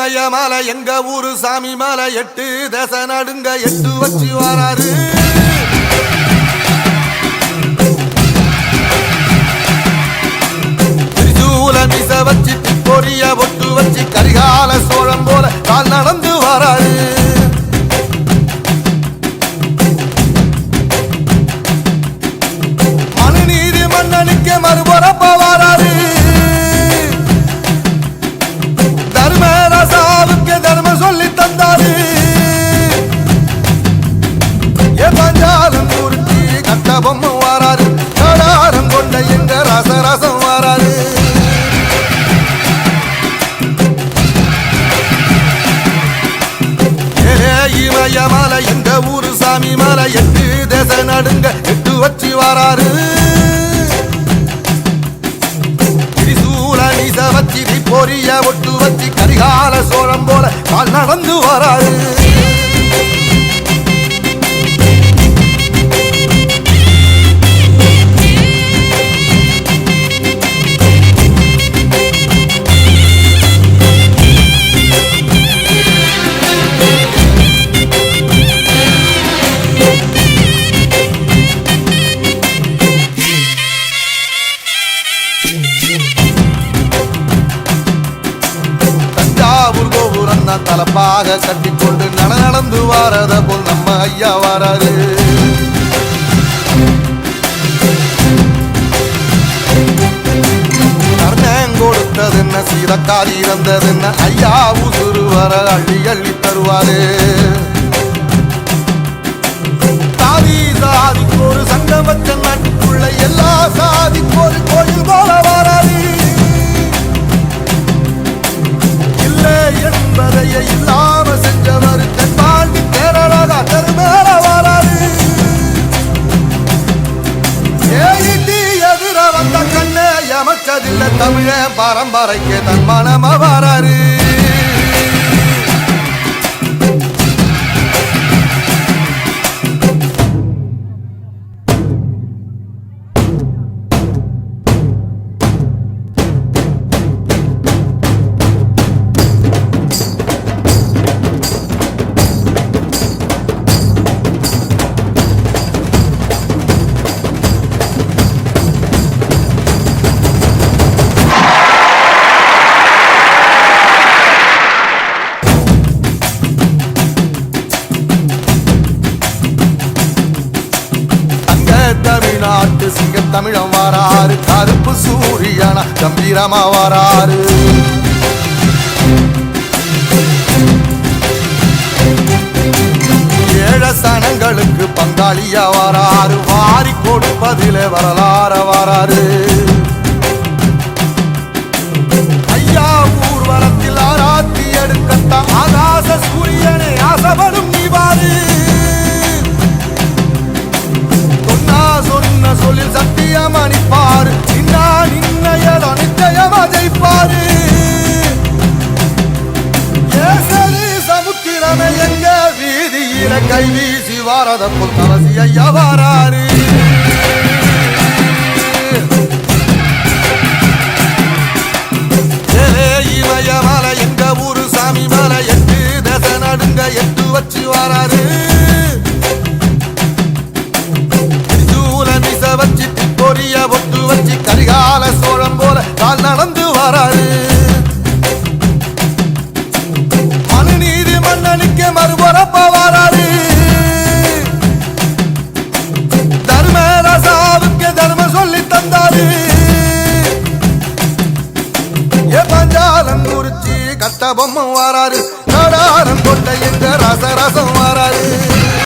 இமயமலை எங்க ஊரு சாமி மலை எட்டு தேச நடுங்க எட்டு வச்சு வராரு. இமய மலை எங்க ஊரு சாமி மலை எட்டு தேச நடுங்க எட்டு வச்சு வராரு. திரிசூல நீச வச்சி பொரிய ஒட்டு வச்சி கரிகால சோழம் போல கால் நடந்து வராரு. தான் தலப்பாக கட்டிக்கொண்டு நட நடந்து வாரத போல் நம்ம ஐயா வராரு. கொடுத்தது என்ன சீதக்காரி இறந்தது என்ன ஐயா உசுறு வர அள்ளி அள்ளி தருவாரு. சாதி சாதிக்கு ஒரு சங்கம் வச்ச நாட்டுக்குள்ள எல்லா சாதிக்கு ஒரு கோயில் பரம்பரைக்கு தன் மனம வராரு. சிங்கம் தமிழம் வாராரு கருப்பு சூரியனா கம்பீரமா வாராரு ஏழ சனங்களுக்கு பங்காளியா வாராரு வாரி கொடுப்பதிலே வரலாற வாராரு வீசி வாரத புல் கவசி ஐயா வாராரு ஏ பஞ்சாலம் குறிச்சி கட்ட பொம்மை வாராரு கடாரம் கொட்ட எங்க ரசரசம் வாராரு.